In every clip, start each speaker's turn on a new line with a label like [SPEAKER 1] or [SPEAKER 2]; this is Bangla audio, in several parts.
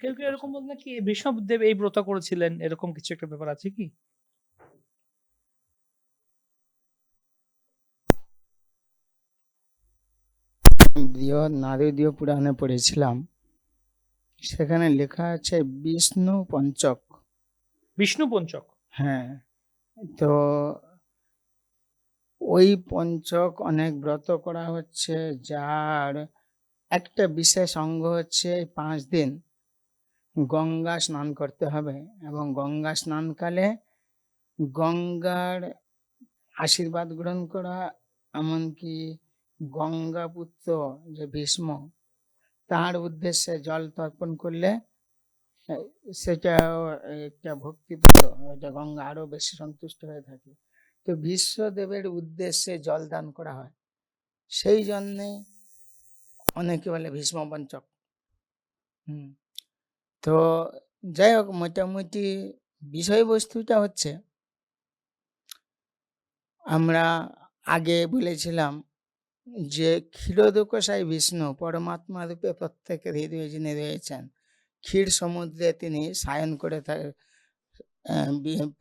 [SPEAKER 1] কেউ কেউ এরকম আচ্ছা। বলতে কি বিষ্ণবদেব এই ব্রত করেছিলেন এরকম কিছু একটা ব্যাপার আছে কি
[SPEAKER 2] নারদীয় পুরাণে পড়েছিলাম সেখানে লেখা আছে বিষ্ণু পঞ্চক
[SPEAKER 1] বিষ্ণু পঞ্চক
[SPEAKER 2] হ্যাঁ তো ওই পঞ্চক অনেক ব্রত করা হচ্ছে যার একটা বিশেষ অঙ্গ হচ্ছে পাঁচ দিন গঙ্গা স্নান করতে হবে এবং গঙ্গা স্নানকালে গঙ্গার আশীর্বাদ গ্রহণ করা এমনকি গঙ্গাপুত্র যে ভীষ্ম তার উদ্দেশ্যে জল তর্পণ করলে সেটাও একটা ভক্তিপূর্ণ এটা গঙ্গা আরও বেশি সন্তুষ্ট হয়ে থাকে তো বিশ্বদেবের উদ্দেশ্যে জল দান করা হয় সেই জন্যে অনেকে বলে ভীষ্মপঞ্চক হুম তো যাই হোক মোটামুটি বিষয়বস্তুটা হচ্ছে আমরা আগে বলেছিলাম যে ক্ষীরদোকসাই বিষ্ণু পরমাত্মা রূপে প্রত্যেকের হৃদয়ে যিনি রয়েছেন ক্ষীর সমুদ্রে তিনি শায়ন করে থাকেন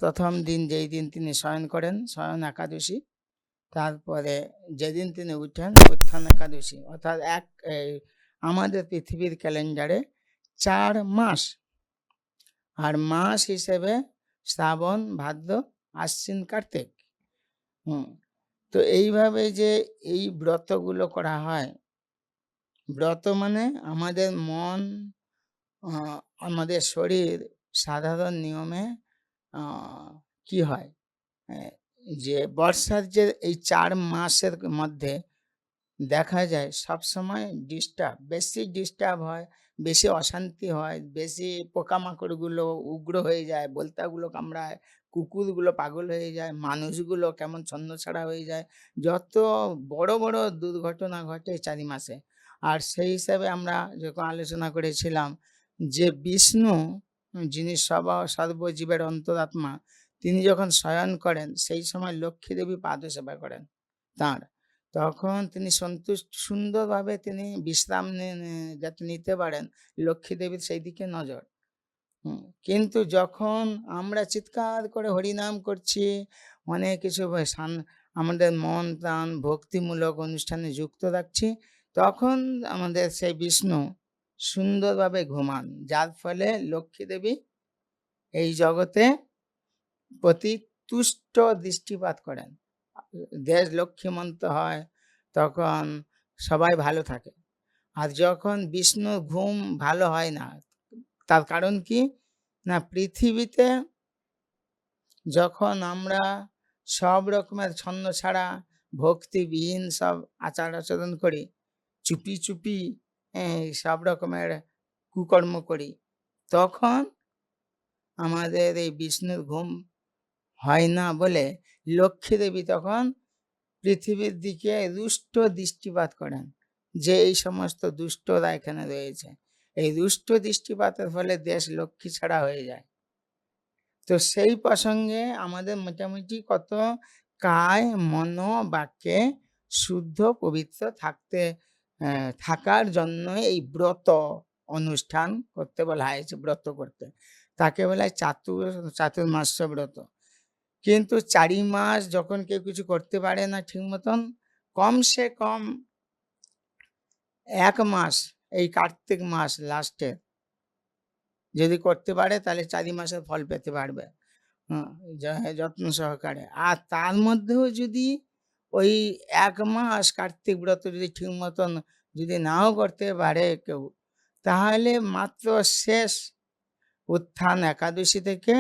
[SPEAKER 2] প্রথম দিন যেই দিন তিনি শয়ন করেন শয়ন একাদশী তারপরে যেদিন তিনি উঠেন উত্থান একাদশী অর্থাৎ এক আমাদের পৃথিবীর ক্যালেন্ডারে চার মাস আর মাস হিসেবে শ্রাবণ ভাদ্র আশ্বিন কার্তিক হুম তো এইভাবে যে এই ব্রতগুলো করা হয় ব্রত মানে আমাদের মন আমাদের শরীর সাধারণ নিয়মে কি হয় যে বর্ষার যে এই চার মাসের মধ্যে দেখা যায় সব সময় ডিস্টার্ব বেশি ডিস্টার্ব হয় বেশি অশান্তি হয় বেশি পোকামাকড়গুলো উগ্র হয়ে যায় বলতাগুলো কামড়ায় কুকুরগুলো পাগল হয়ে যায় মানুষগুলো কেমন ছন্দছাড়া হয়ে যায় যত বড় বড় দুর্ঘটনা ঘটে চারি মাসে আর সেই হিসাবে আমরা যখন আলোচনা করেছিলাম যে বিষ্ণু যিনি সব সর্বজীবের অন্তরাত্মা তিনি যখন শয়ন করেন সেই সময় লক্ষ্মী দেবী পাদসেবা করেন তাঁর তখন তিনি সন্তুষ্ট সুন্দরভাবে তিনি বিশ্রাম যাতে নিতে পারেন লক্ষ্মী দেবীর সেই দিকে নজর কিন্তু যখন আমরা চিৎকার করে হরিনাম করছি অনেক কিছু আমাদের মন প্রাণ ভক্তিমূলক অনুষ্ঠানে যুক্ত রাখছি তখন আমাদের সেই বিষ্ণু সুন্দরভাবে ঘুমান যার ফলে লক্ষ্মী দেবী এই জগতে প্রতি তুষ্ট দৃষ্টিপাত করেন দেশ লক্ষ্মীমন্ত হয় তখন সবাই ভালো থাকে আর যখন বিষ্ণু ঘুম ভালো হয় না তার কারণ কি না পৃথিবীতে যখন আমরা সব রকমের ছন্দ ছাড়া ভক্তিবিহীন সব আচার আচরণ করি চুপি চুপি সব রকমের কুকর্ম করি তখন আমাদের এই বিষ্ণুর ঘুম হয় না বলে লক্ষ্মী দেবী তখন পৃথিবীর দিকে দুষ্ট দৃষ্টিপাত করেন যে এই সমস্ত দুষ্টরা এখানে রয়েছে এই দুষ্ট দৃষ্টিপাতের ফলে দেশ লক্ষ্মী ছাড়া হয়ে যায় তো সেই প্রসঙ্গে আমাদের মোটামুটি কত কায় মন বাক্যে শুদ্ধ পবিত্র থাকতে থাকার জন্য এই ব্রত অনুষ্ঠান করতে বলা হয়েছে ব্রত করতে তাকে বলা হয় চাতুর চাতুর্মাস্য ব্রত কিন্তু চারি মাস যখন কেউ কিছু করতে পারে না ঠিক মতন কমসে কম এক মাস এই কার্তিক মাস লাস্টে যদি করতে পারে তাহলে চারি মাসের ফল পেতে পারবে যত্ন সহকারে আর তার মধ্যেও যদি ওই এক মাস কার্তিক ব্রত যদি ঠিক মতন যদি নাও করতে পারে কেউ তাহলে মাত্র শেষ উত্থান একাদশী থেকে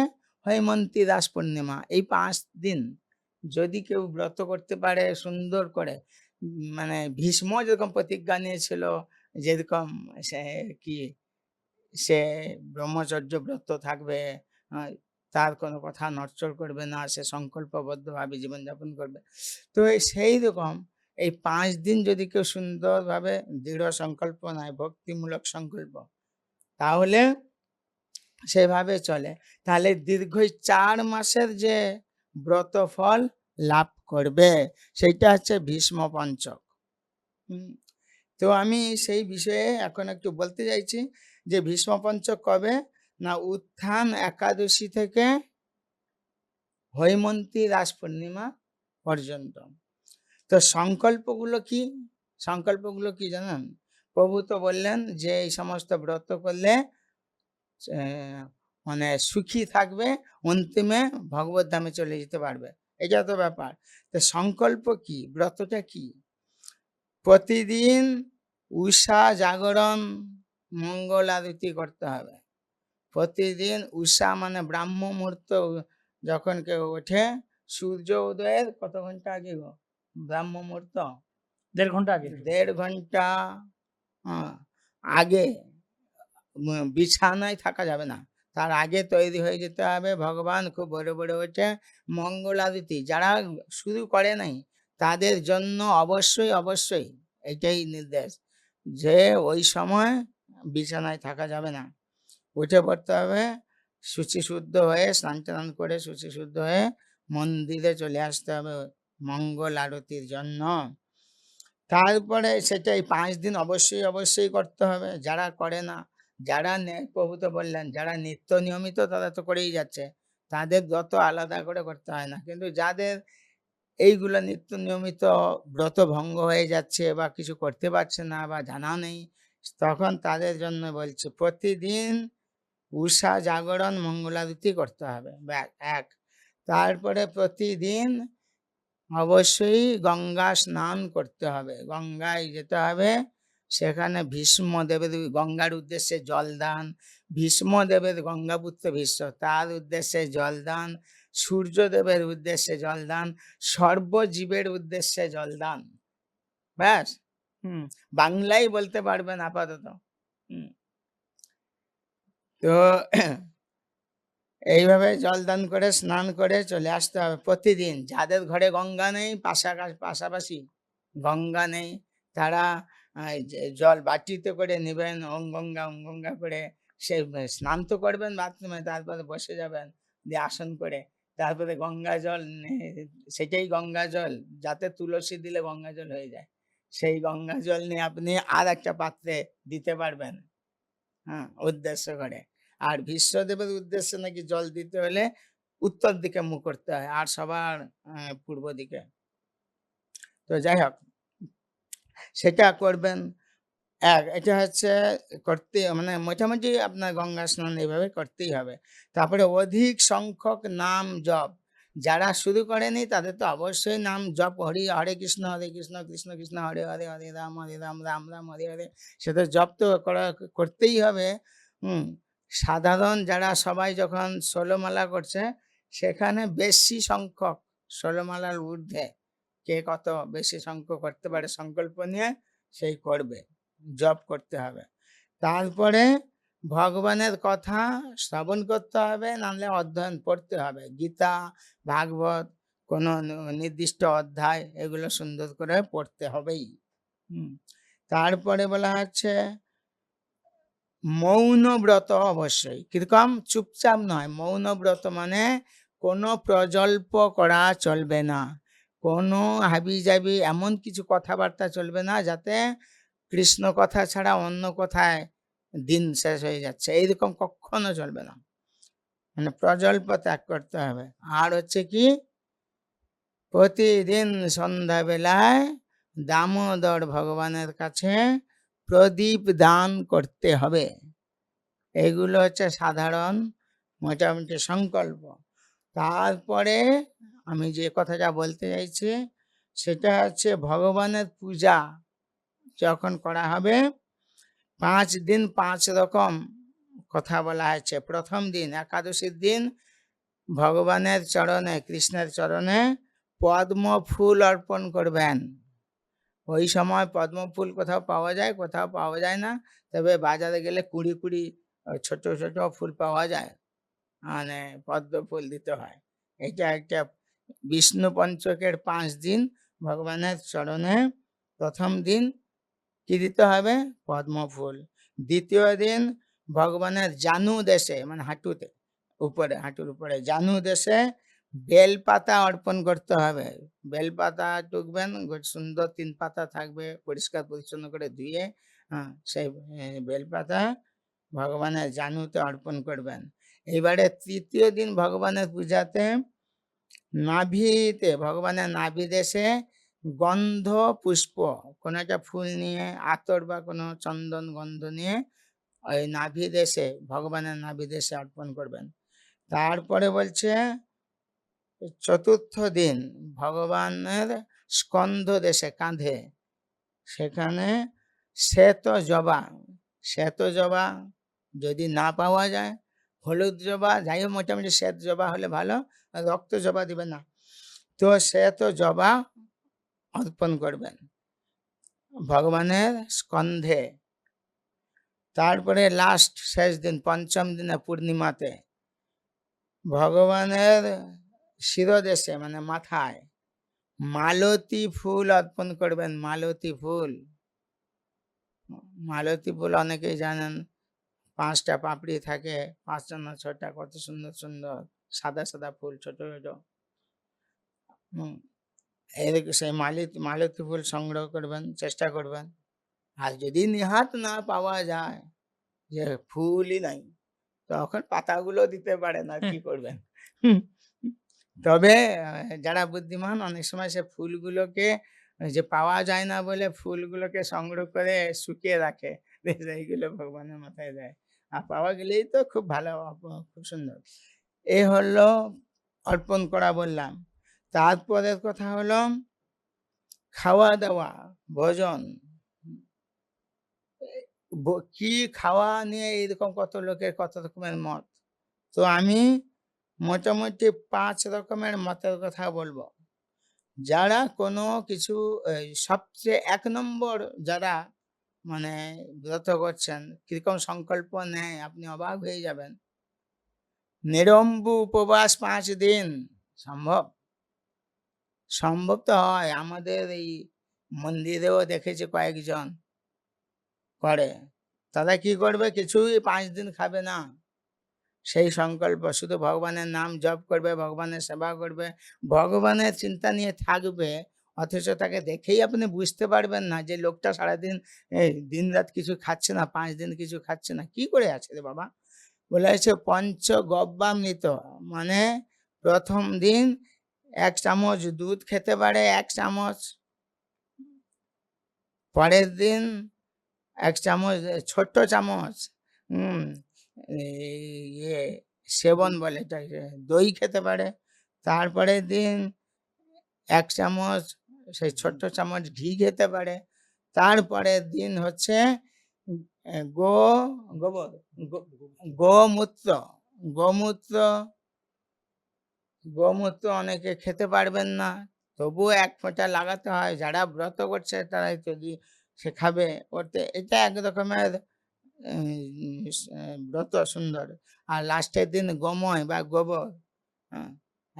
[SPEAKER 2] হৈমন্তী দাস পূর্ণিমা এই পাঁচ দিন যদি কেউ ব্রত করতে পারে সুন্দর করে মানে ভীষ্ম যেরকম প্রতিজ্ঞা নিয়েছিল যেরকম সে কি সে ব্রহ্মচর্য ব্রত থাকবে তার কোনো কথা নড়চড় করবে না সে সংকল্পবদ্ধভাবে জীবনযাপন করবে তো সেই রকম এই পাঁচ দিন যদি কেউ সুন্দরভাবে দৃঢ় সংকল্প নয় ভক্তিমূলক সংকল্প তাহলে সেভাবে চলে তাহলে দীর্ঘ চার মাসের যে ব্রত ফল লাভ করবে সেইটা হচ্ছে ভীষ্ম পঞ্চক তো আমি সেই বিষয়ে এখন একটু বলতে চাইছি যে ভীষ্ম পঞ্চক কবে না উত্থান একাদশী থেকে হৈমন্তী রাস পূর্ণিমা পর্যন্ত তো সংকল্পগুলো কি সংকল্পগুলো কি জানেন প্রভু তো বললেন যে এই সমস্ত ব্রত করলে মানে সুখী থাকবে অন্তিমে ভগবত ধামে চলে যেতে পারবে এটা তো ব্যাপার তো সংকল্প কি ব্রতটা কি প্রতিদিন উষা জাগরণ মঙ্গল আরতি করতে হবে প্রতিদিন উষা মানে ব্রাহ্ম মুহূর্ত যখন কেউ ওঠে সূর্য উদয়ের কত ঘন্টা আগে গো ব্রাহ্ম মুহূর্ত দেড় ঘন্টা আগে দেড় ঘন্টা আগে বিছানায় থাকা যাবে না তার আগে তৈরি হয়ে যেতে হবে ভগবান খুব বড় বড় হচ্ছে মঙ্গল আরতি যারা শুরু করে নাই তাদের জন্য অবশ্যই অবশ্যই এটাই নির্দেশ যে ওই সময় বিছানায় থাকা যাবে না উঠে পড়তে হবে শুচিশুদ্ধ হয়ে স্নান টান করে শুচিশুদ্ধ হয়ে মন্দিরে চলে আসতে হবে মঙ্গল আরতির জন্য তারপরে সেটাই পাঁচ দিন অবশ্যই অবশ্যই করতে হবে যারা করে না যারা প্রভু তো বললেন যারা নিত্য নিয়মিত তারা তো করেই যাচ্ছে তাদের যত আলাদা করে করতে হয় না কিন্তু যাদের এইগুলো নিত্য নিয়মিত ব্রত ভঙ্গ হয়ে যাচ্ছে বা কিছু করতে পারছে না বা জানা নেই তখন তাদের জন্য বলছে প্রতিদিন উষা জাগরণ মঙ্গলারতি করতে হবে এক তারপরে প্রতিদিন অবশ্যই গঙ্গা স্নান করতে হবে গঙ্গায় যেতে হবে সেখানে ভীষ্মদেবের গঙ্গার উদ্দেশ্যে জলদান ভীষ্মদেবের গঙ্গাপুত্র ভীষ্ম তার উদ্দেশ্যে জলদান সূর্যদেবের উদ্দেশ্যে জলদান সর্বজীবের উদ্দেশ্যে জলদান ব্যাস হুম বাংলাই বলতে পারবেন আপাতত হুম তো এইভাবে জলদান করে স্নান করে চলে আসতে হবে প্রতিদিন যাদের ঘরে গঙ্গা নেই পাশাপাশি গঙ্গা নেই তারা জল বাটিতে করে নেবেন অঙ্গঙ্গা অঙ্গঙ্গা করে সে স্নান তো করবেন বাথরুমে তারপরে বসে যাবেন দিয়ে আসন করে তারপরে গঙ্গা জল সেটাই গঙ্গা জল যাতে তুলসী দিলে গঙ্গা জল হয়ে যায় সেই গঙ্গা জল নিয়ে আপনি আর একটা পাত্রে দিতে পারবেন হ্যাঁ উদ্দেশ্য করে আর বিশ্বদেবের উদ্দেশ্যে নাকি জল দিতে হলে উত্তর দিকে মুখ করতে হয় আর সবার পূর্ব দিকে তো যাই হোক সেটা করবেন এক এটা হচ্ছে করতে মানে মোটামুটি আপনার গঙ্গা স্নান এইভাবে করতেই হবে তারপরে অধিক সংখ্যক নাম জপ যারা শুরু করেনি তাদের তো অবশ্যই নাম জপ হরি হরে কৃষ্ণ হরে কৃষ্ণ কৃষ্ণ কৃষ্ণ হরে হরে হরে রাম হরে রাম রাম রাম হরে হরে সেটা জপ তো করতেই হবে হুম সাধারণ যারা সবাই যখন ষোলোমালা করছে সেখানে বেশি সংখ্যক ষোলোমালার ঊর্ধ্বে কে কত বেশি সংখ্যক করতে পারে সংকল্প নিয়ে সেই করবে জপ করতে হবে তারপরে ভগবানের কথা শ্রবণ করতে হবে নাহলে অধ্যয়ন পড়তে হবে গীতা ভাগবত কোনো নির্দিষ্ট অধ্যায় এগুলো সুন্দর করে পড়তে হবেই তারপরে বলা হচ্ছে মৌনব্রত অবশ্যই কিরকম চুপচাপ নয় মৌনব্রত মানে কোনো প্রজল্প করা চলবে না কোনো হাবি যাবি এমন কিছু কথাবার্তা চলবে না যাতে কৃষ্ণ কথা ছাড়া অন্য কথায় দিন শেষ হয়ে যাচ্ছে এইরকম কখনো চলবে না মানে প্রজল্প ত্যাগ করতে হবে আর হচ্ছে কি প্রতিদিন সন্ধ্যাবেলায় দামোদর ভগবানের কাছে প্রদীপ দান করতে হবে এগুলো হচ্ছে সাধারণ মোটামুটি সংকল্প তারপরে আমি যে কথাটা বলতে চাইছি সেটা হচ্ছে ভগবানের পূজা যখন করা হবে পাঁচ দিন পাঁচ রকম কথা বলা হয়েছে প্রথম দিন একাদশীর দিন ভগবানের চরণে কৃষ্ণের চরণে পদ্ম ফুল অর্পণ করবেন ওই সময় পদ্ম ফুল কোথাও পাওয়া যায় কোথাও পাওয়া যায় না তবে বাজারে গেলে কুড়ি কুড়ি ছোট ছোট ফুল পাওয়া যায় মানে পদ্মফুল দিতে হয় এটা একটা বিষ্ণু পঞ্চকের পাঁচ দিন ভগবানের চরণে প্রথম দিন কি দিতে হবে পদ্মফুল দ্বিতীয় দিন ভগবানের জানু দেশে মানে হাঁটুতে উপরে হাঁটুর উপরে জানু দেশে বেলপাতা অর্পণ করতে হবে বেলপাতা টুকবেন সুন্দর তিন পাতা থাকবে পরিষ্কার পরিচ্ছন্ন করে ধুয়ে হ্যাঁ সেই বেলপাতা ভগবানের জানুতে অর্পণ করবেন এবারে তৃতীয় দিন ভগবানের পূজাতে নাভিতে ভগবানের নাভি দেশে গন্ধ পুষ্প কোনো একটা ফুল নিয়ে আতর বা কোনো চন্দন গন্ধ নিয়ে ওই নাভি দেশে ভগবানের নাভি দেশে অর্পণ করবেন তারপরে বলছে চতুর্থ দিন ভগবানের স্কন্ধ দেশে কাঁধে সেখানে শ্বেত জবা শ্বেত জবা যদি না পাওয়া যায় হলুদ জবা যাই হোক মোটামুটি শ্বেত জবা হলে ভালো রক্ত জবা দিবে না তো শ্বেত জবা অর্পণ করবেন ভগবানের স্কন্ধে তারপরে লাস্ট শেষ দিন পঞ্চম দিনে পূর্ণিমাতে ভগবানের শিরদেশে মানে মাথায় মালতী ফুল অর্পণ করবেন মালতী ফুল মালতী ফুল অনেকেই জানেন পাঁচটা পাপড়ি থাকে পাঁচটা না ছটা কত সুন্দর সুন্দর সাদা সাদা ফুল ছোট ছোট এদিকে সেই মালিত মালতি ফুল সংগ্রহ করবেন চেষ্টা করবেন আর যদি নিহাত না পাওয়া যায় যে ফুলই নাই তখন পাতাগুলো দিতে পারে না কি করবেন তবে যারা বুদ্ধিমান অনেক সময় সে ফুলগুলোকে যে পাওয়া যায় না বলে ফুলগুলোকে সংগ্রহ করে শুকিয়ে রাখে এইগুলো ভগবানের মাথায় দেয় আর পাওয়া গেলেই তো খুব ভালো খুব সুন্দর এ হলো অর্পণ করা বললাম তারপরের কথা হলো খাওয়া দাওয়া ভোজন কি খাওয়া নিয়ে এরকম কত লোকের কত রকমের মত তো আমি মোটামুটি পাঁচ রকমের মতের কথা বলবো যারা কোনো কিছু সবচেয়ে এক নম্বর যারা মানে ব্রত করছেন কীরকম সংকল্প নেয় আপনি অবাক হয়ে যাবেন নিরম্বু উপবাস পাঁচ দিন সম্ভব সম্ভব তো হয় আমাদের এই মন্দিরেও দেখেছি কয়েকজন করে তারা কি করবে কিছুই পাঁচ দিন খাবে না সেই সংকল্প শুধু ভগবানের নাম জপ করবে ভগবানের সেবা করবে ভগবানের চিন্তা নিয়ে থাকবে অথচ তাকে দেখেই আপনি বুঝতে পারবেন না যে লোকটা সারাদিন দিন রাত কিছু খাচ্ছে না পাঁচ দিন কিছু খাচ্ছে না কি করে আছে রে বাবা বলে আছে পঞ্চ গব্বামৃত মানে প্রথম দিন এক চামচ দুধ খেতে পারে এক চামচ পরের দিন এক চামচ ছোট্ট চামচ ইয়ে সেবন বলে দই খেতে পারে তারপরের দিন এক চামচ সেই ছোট্ট চামচ ঘি খেতে পারে তারপরে দিন হচ্ছে গো গোবর গোমূত্র গোমূত্র গোমূত্র অনেকে খেতে পারবেন না তবুও এক ফোঁটা লাগাতে হয় যারা ব্রত করছে তারাই যদি সে খাবে ওতে এটা এক রকমের ব্রত সুন্দর আর লাস্টের দিন গময় বা গোবর হ্যাঁ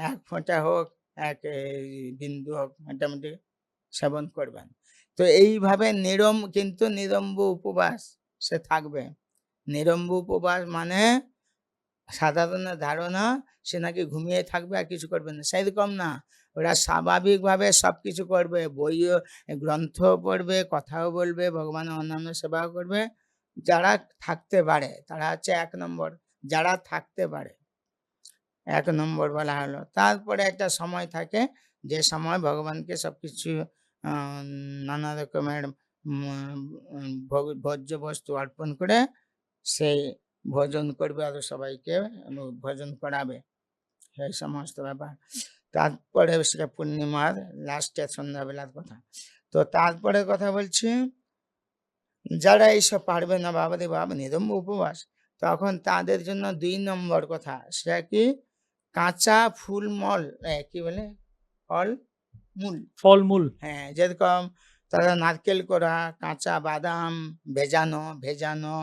[SPEAKER 2] এক ফোঁটা হোক এক বিন্দু হোক মোটামুটি সেবন করবেন তো এইভাবে নিরম কিন্তু নিরম্ব উপবাস সে থাকবে নিরম্ব উপবাস মানে সাধারণ ধারণা সে নাকি ঘুমিয়ে থাকবে আর কিছু করবে না সেরকম না ওরা স্বাভাবিকভাবে সব কিছু করবে বইও গ্রন্থ পড়বে কথাও বলবে ভগবানের অন্যান্য সেবাও করবে যারা থাকতে পারে তারা হচ্ছে এক নম্বর যারা থাকতে পারে এক নম্বর বলা হলো তারপরে একটা সময় থাকে যে সময় ভগবানকে সব কিছু নানা রকমের ভোজ্য বস্তু অর্পণ করে সেই ভোজন করবে আর সবাইকে ভোজন করাবে সেই সমস্ত ব্যাপার তারপরে সেটা পূর্ণিমার লাস্টে সন্ধ্যাবেলার কথা তো তারপরে কথা বলছি যারা এইসব পারবে না বাবা বাবা নিরম্ব উপবাস তখন তাদের জন্য দুই নম্বর কথা সেটা কি কাঁচা ফুলমল হ্যাঁ, কি বলে ফল মূল ফলমূল হ্যাঁ যেরকম তারা নারকেল করা কাঁচা বাদাম ভেজানো ভেজানো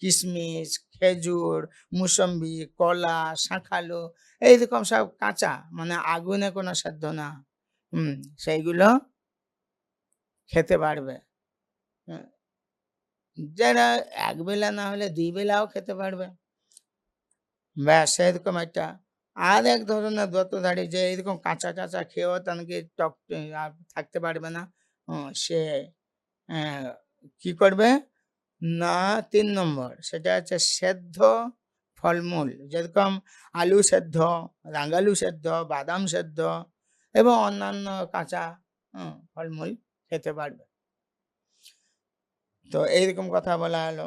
[SPEAKER 2] কিশমিশ খেজুর মুসম্বি কলা শাঁখালো এইরকম সব কাঁচা মানে আগুনে কোনো সাধ্য না হুম সেইগুলো খেতে পারবে যারা একবেলা না হলে দুই বেলাও খেতে পারবে ব্যাস সেরকম একটা আর এক ধরনের ব্রতধারী যে এরকম কাঁচা কাঁচা খেয়েও তাকে টক আর থাকতে পারবে না সে কি করবে না তিন নম্বর সেটা হচ্ছে সেদ্ধ ফলমূল যেরকম আলু সেদ্ধ রাঙালু সেদ্ধ বাদাম সেদ্ধ এবং অন্যান্য কাঁচা ফলমূল খেতে পারবে তো এইরকম কথা বলা হলো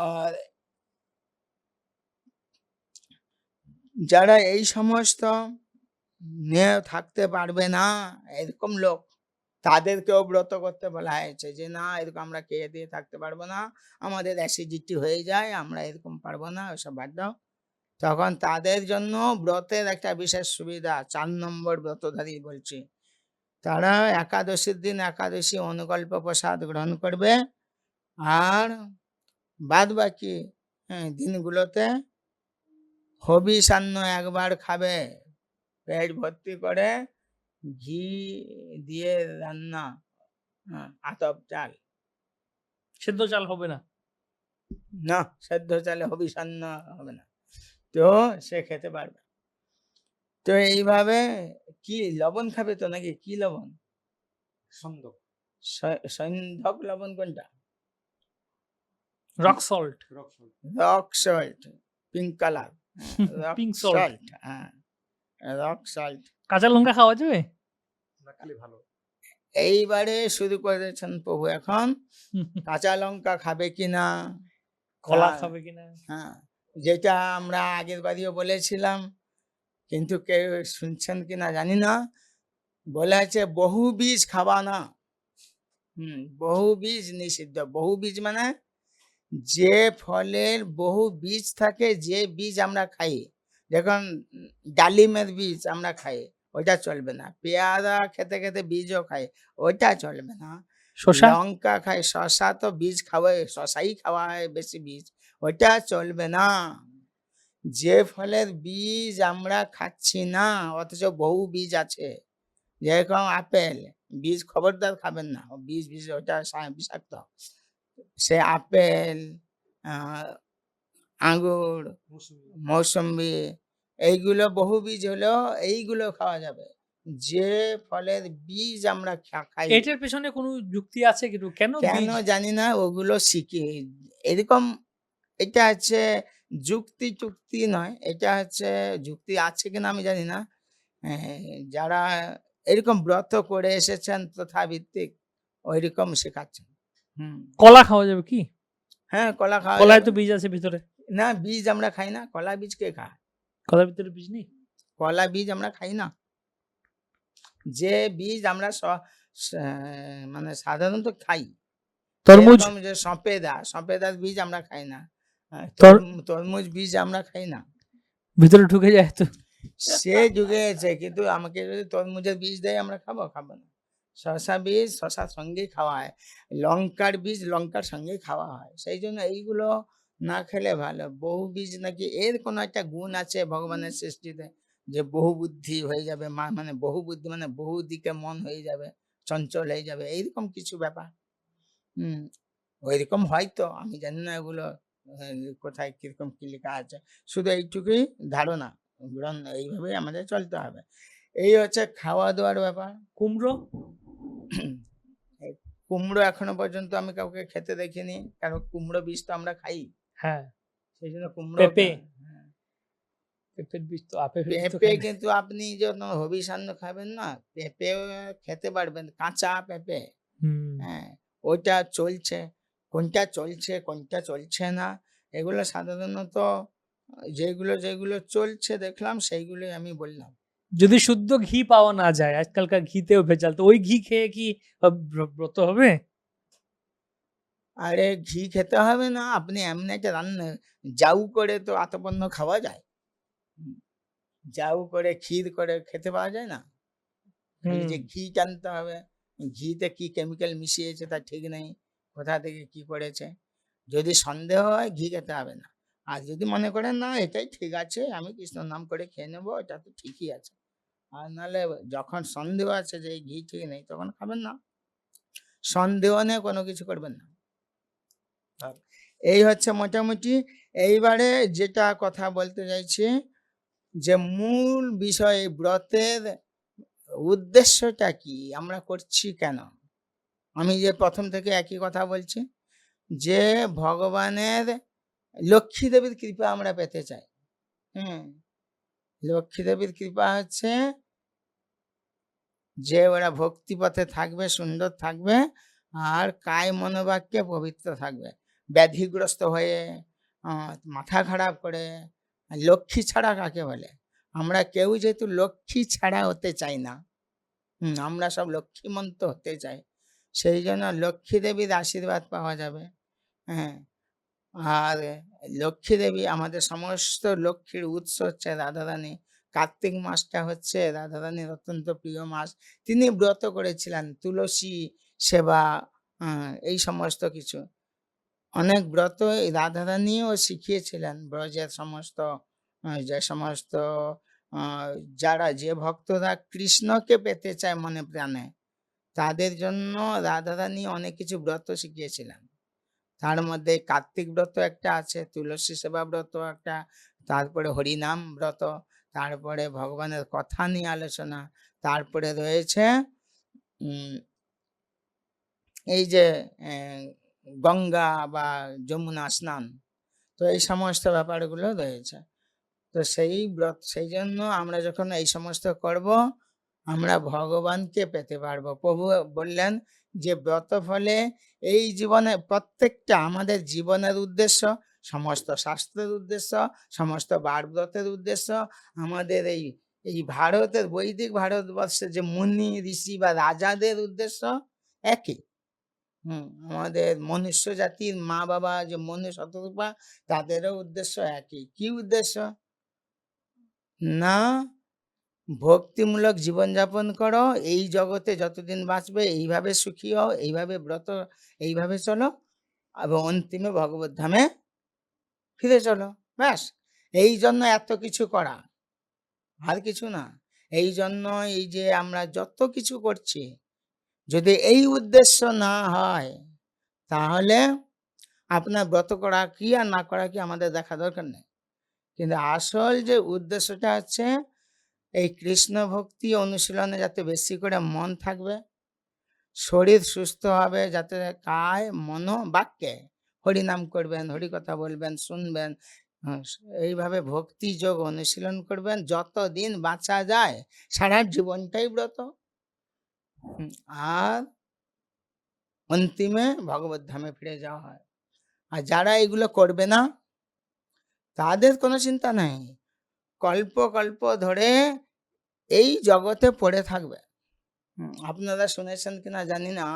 [SPEAKER 2] আর যারা এই সমস্ত নিয়ে থাকতে পারবে না এরকম লোক তাদেরকেও ব্রত করতে বলা হয়েছে যে না এরকম আমরা খেয়ে দিয়ে থাকতে পারবো না আমাদের অ্যাসিডিটি হয়ে যায় আমরা এরকম পারবো না ওসব বাদ তখন তাদের জন্য ব্রতের একটা বিশেষ সুবিধা চার নম্বর ব্রতধারী বলছি তারা একাদশীর দিন একাদশী অনুকল্প প্রসাদ গ্রহণ করবে আর বাদ বাকি হ্যাঁ, দিনগুলোতে হবি সান্ন একবার খাবে পেট ভর্তি করে ঘি দিয়ে রান্না হ্যাঁ, আতপ চাল
[SPEAKER 1] সেদ্ধ চাল হবে না
[SPEAKER 2] না সেদ্ধ চালে হবি সান্ন হবে না তো সে খেতে পারবে তো এইভাবে কি লবণ খাবে তো নাকি কি লবণ সন্দক সন্ধক লবণ কোনটা rock salt rock salt pink colour
[SPEAKER 1] pink salt
[SPEAKER 2] rock salt
[SPEAKER 1] কাঁচা লঙ্কা খাওয়া যাবে
[SPEAKER 2] ভালো এইবারে শুরু করেছেন প্রভু এখন কাঁচা লঙ্কা খাবে কিনা
[SPEAKER 1] কলা হ্যাঁ, খাবে কিনা হ্যাঁ
[SPEAKER 2] যেটা আমরা আগের বাড়িও বলেছিলাম কিন্তু কেউ শুনছেন কিনা জানি না বলা হয়েছে বহু বীজ খাবা না হুম বহু বীজ নিষিদ্ধ বহু বীজ মানে যে ফলের বহু বীজ থাকে যে বীজ আমরা খাই যখন ডালিমের বীজ আমরা খাই ওইটা চলবে না পেয়ারা খেতে খেতে বীজও খাই ওইটা চলবে না শশা লঙ্কা খাই শশা তো বীজ খাওয়ায় শশাই খাওয়া হয় বেশি বীজ ওইটা চলবে না যে ফলের বীজ আমরা খাচ্ছি না অথচ বহু বীজ আছে যেরকম আপেল বীজ খবরদার খাবেন না বীজ বীজ ওটা বিষাক্ত সে আপেল আঙুর মৌসুম্বি এইগুলো বহু বীজ হলো এইগুলো খাওয়া যাবে যে ফলের বীজ আমরা খাই
[SPEAKER 1] এটার পেছনে কোনো যুক্তি আছে কিন্তু কেন
[SPEAKER 2] কেন জানি না ওগুলো শিখি এরকম এটা হচ্ছে যুক্তি চুক্তি নয় এটা হচ্ছে যুক্তি আছে কিনা আমি জানি না যারা এরকম ব্রত করে এসেছেন তথা ভিত্তিক ওইরকম শেখাচ্ছেন
[SPEAKER 1] কলা খাওয়া যাবে কি
[SPEAKER 2] হ্যাঁ কলা খাওয়া
[SPEAKER 1] কলায় তো বীজ আছে ভিতরে
[SPEAKER 2] না বীজ আমরা খাই না কলা বীজ কে খায়
[SPEAKER 1] কলার ভিতরে বীজ নেই
[SPEAKER 2] কলা বীজ আমরা খাই না যে বীজ আমরা মানে সাধারণত খাই তরমুজ যে সপেদা সপেদার বীজ আমরা খাই না তরমুজ বীজ আমরা খাই না
[SPEAKER 1] ভিতরে ঢুকে যায় তো
[SPEAKER 2] সে ঢুকে গেছে কিন্তু আমাকে যদি তরমুজের বীজ দেয় আমরা খাবো খাবো না শশা বীজ শশার সঙ্গেই খাওয়া হয় লঙ্কার বীজ লঙ্কার সঙ্গেই খাওয়া হয় সেই জন্য এইগুলো না খেলে ভালো বহু বীজ নাকি এর কোনো একটা গুণ আছে ভগবানের সৃষ্টিতে যে বহু বুদ্ধি হয়ে যাবে মা মানে বহু বুদ্ধি মানে বহু দিকে মন হয়ে যাবে চঞ্চল হয়ে যাবে এইরকম কিছু ব্যাপার হুম ওইরকম হয়তো আমি জানি না এগুলো হ্যাঁ, কোথায় কিরকম কি লেখা আছে শুধু এইটুকুই ধারণা এইভাবেই আমাদের চলতে হবে এই হচ্ছে খাওয়া দাওয়ার ব্যাপার কুমড়ো কুমড়ো এখনো পর্যন্ত আমি কাউকে খেতে দেখিনি কারণ কুমড়ো বীজ তো আমরা খাই
[SPEAKER 1] হ্যাঁ কুমড়ো হ্যাঁ।
[SPEAKER 2] খাবেন না পেঁপে খেতে পারবেন কাঁচা পেঁপে হ্যাঁ ওইটা চলছে কোনটা চলছে কোনটা চলছে না এগুলো সাধারণত যেগুলো যেগুলো চলছে দেখলাম সেইগুলোই আমি বললাম
[SPEAKER 1] যদি শুদ্ধ ঘি পাওয়া না যায় আজকালকার ঘিতেও ভেজাল তো ওই ঘি খেয়ে কি ব্রত হবে
[SPEAKER 2] আরে ঘি খেতে হবে না আপনি এমন একটা রান্না জাউ করে তো আতপন্ন খাওয়া যায় জাউ করে ক্ষীর করে খেতে পাওয়া যায় না যে ঘি জানতে হবে ঘিতে কি কেমিক্যাল মিশিয়েছে তা ঠিক নেই কোথা থেকে কি করেছে যদি সন্দেহ হয় ঘি খেতে হবে না আর যদি মনে করেন না এটাই ঠিক আছে আমি কৃষ্ণ নাম করে খেয়ে নেবো এটা তো ঠিকই আছে আর নাহলে যখন সন্দেহ আছে যে ঘি ঠিক নেই তখন খাবেন না সন্দেহ নিয়ে কোনো কিছু করবেন না এই হচ্ছে মোটামুটি এইবারে যেটা কথা বলতে চাইছি যে মূল বিষয় ব্রতের উদ্দেশ্যটা কি আমরা করছি কেন আমি যে প্রথম থেকে একই কথা বলছি যে ভগবানের লক্ষ্মী দেবীর কৃপা আমরা পেতে চাই হ্যাঁ লক্ষ্মী দেবীর কৃপা হচ্ছে যে ওরা ভক্তিপথে থাকবে সুন্দর থাকবে আর কায় মনোবাক্যে পবিত্র থাকবে ব্যাধিগ্রস্ত হয়ে মাথা খারাপ করে লক্ষ্মী ছাড়া কাকে বলে আমরা কেউ যেহেতু লক্ষ্মী ছাড়া হতে চাই না আমরা সব লক্ষ্মীমন্ত হতে চাই সেই জন্য লক্ষ্মী দেবীর আশীর্বাদ পাওয়া যাবে হ্যাঁ আর লক্ষ্মী দেবী আমাদের সমস্ত লক্ষ্মীর উৎস হচ্ছে রাধারানী কার্তিক মাসটা হচ্ছে রানীর অত্যন্ত প্রিয় মাস তিনি ব্রত করেছিলেন তুলসী সেবা এই সমস্ত কিছু অনেক ব্রত রাধারানীও শিখিয়েছিলেন ব্রজের সমস্ত যে সমস্ত যারা যে ভক্তরা কৃষ্ণকে পেতে চায় মনে প্রাণে তাদের জন্য রাধারানী অনেক কিছু ব্রত শিখিয়েছিলেন তার মধ্যে কার্তিক ব্রত একটা আছে তুলসী সেবা ব্রত একটা তারপরে হরিনাম ব্রত তারপরে ভগবানের কথা নিয়ে আলোচনা তারপরে রয়েছে এই যে গঙ্গা বা যমুনা স্নান তো এই সমস্ত ব্যাপারগুলো রয়েছে তো সেই ব্রত সেই জন্য আমরা যখন এই সমস্ত করব আমরা ভগবানকে পেতে পারবো প্রভু বললেন যে ব্রত ফলে এই জীবনে প্রত্যেকটা আমাদের জীবনের উদ্দেশ্য সমস্ত শাস্ত্রের উদ্দেশ্য সমস্ত ভারতের উদ্দেশ্য আমাদের এই এই ভারতের বৈদিক ভারতবর্ষে যে মুনি ঋষি বা রাজাদের উদ্দেশ্য একই হুম আমাদের মনুষ্য জাতির মা বাবা যে মনু শতরূপা তাদেরও উদ্দেশ্য একই কি উদ্দেশ্য না ভক্তিমূলক জীবনযাপন করো এই জগতে যতদিন বাঁচবে এইভাবে সুখী হও এইভাবে ব্রত এইভাবে চলো এবং অন্তিমে ভগবত ধামে ফিরে চলো ব্যাস এই জন্য এত কিছু করা আর কিছু না এই জন্য এই যে আমরা যত কিছু করছি যদি এই উদ্দেশ্য না হয় তাহলে আপনার ব্রত করা কি আর না করা কি আমাদের দেখা দরকার নেই কিন্তু আসল যে উদ্দেশ্যটা হচ্ছে এই কৃষ্ণ ভক্তি অনুশীলনে যাতে বেশি করে মন থাকবে শরীর সুস্থ হবে যাতে কায় মন বাক্যে হরিনাম করবেন হরি কথা বলবেন শুনবেন হ্যাঁ, এইভাবে ভক্তি যোগ অনুশীলন করবেন যতদিন বাঁচা যায় সারা জীবনটাই ব্রত আর অন্তিমে ভগবত ধামে ফিরে যাওয়া হয় আর যারা এগুলো করবে না তাদের কোনো চিন্তা নাই কল্প কল্প ধরে এই জগতে পড়ে থাকবে আপনারা শুনেছেন কিনা জানি না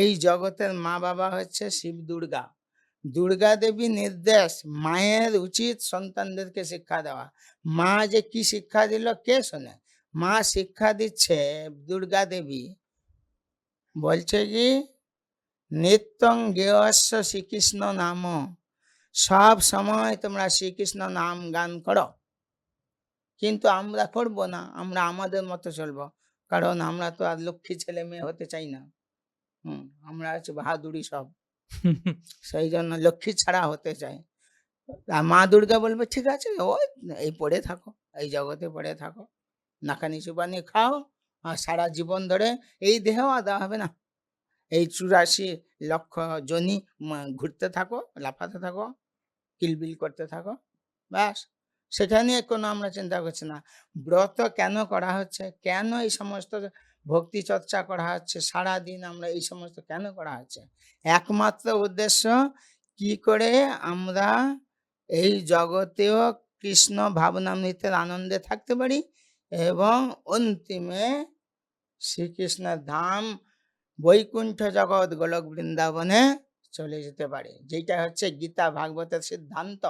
[SPEAKER 2] এই জগতের মা বাবা হচ্ছে শিব দুর্গা দুর্গা দেবী নির্দেশ মায়ের উচিত সন্তানদেরকে শিক্ষা দেওয়া মা যে কি শিক্ষা দিল কে শোনে মা শিক্ষা দিচ্ছে দুর্গা দেবী বলছে কি নিত্যং গেয়স্য শ্রীকৃষ্ণ নাম সব সময় তোমরা শ্রীকৃষ্ণ নাম গান করো কিন্তু আমরা করব না আমরা আমাদের মতো চলব কারণ আমরা তো আর লক্ষ্মী ছেলে মেয়ে হতে চাই না হুম আমরা হচ্ছে বাহাদুরি সব সেই জন্য লক্ষ্মী ছাড়া হতে চাই মা দুর্গা বলবে ঠিক আছে ও এই পড়ে থাকো এই জগতে পড়ে থাকো নাকানি চুপানি খাও আর সারা জীবন ধরে এই দেহেও আদা হবে না এই চুরাশি লক্ষ জনি ঘুরতে থাকো লাফাতে থাকো কিলবিল করতে থাকো ব্যাস সেটা নিয়ে কোনো আমরা চিন্তা করছি না ব্রত কেন করা হচ্ছে কেন এই সমস্ত ভক্তি চর্চা করা হচ্ছে সারাদিন আমরা এই সমস্ত কেন করা হচ্ছে একমাত্র উদ্দেশ্য কি করে আমরা এই জগতেও কৃষ্ণ ভাবনামৃতের আনন্দে থাকতে পারি এবং অন্তিমে শ্রীকৃষ্ণের ধাম বৈকুণ্ঠ জগৎ গোলক বৃন্দাবনে চলে যেতে পারে যেটা হচ্ছে গীতা ভাগবতের সিদ্ধান্ত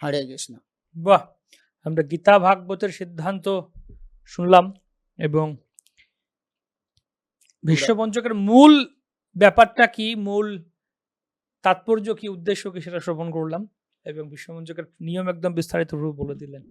[SPEAKER 2] হরে কৃষ্ণ
[SPEAKER 1] বাহ আমরা গীতা ভাগবতের সিদ্ধান্ত শুনলাম এবং ভীষ্মপঞ্চকের মূল ব্যাপারটা কি মূল তাৎপর্য কি উদ্দেশ্য কি সেটা শ্রবণ করলাম এবং বিশ্বমঞ্চকের নিয়ম একদম বিস্তারিত রূপ বলে দিলেন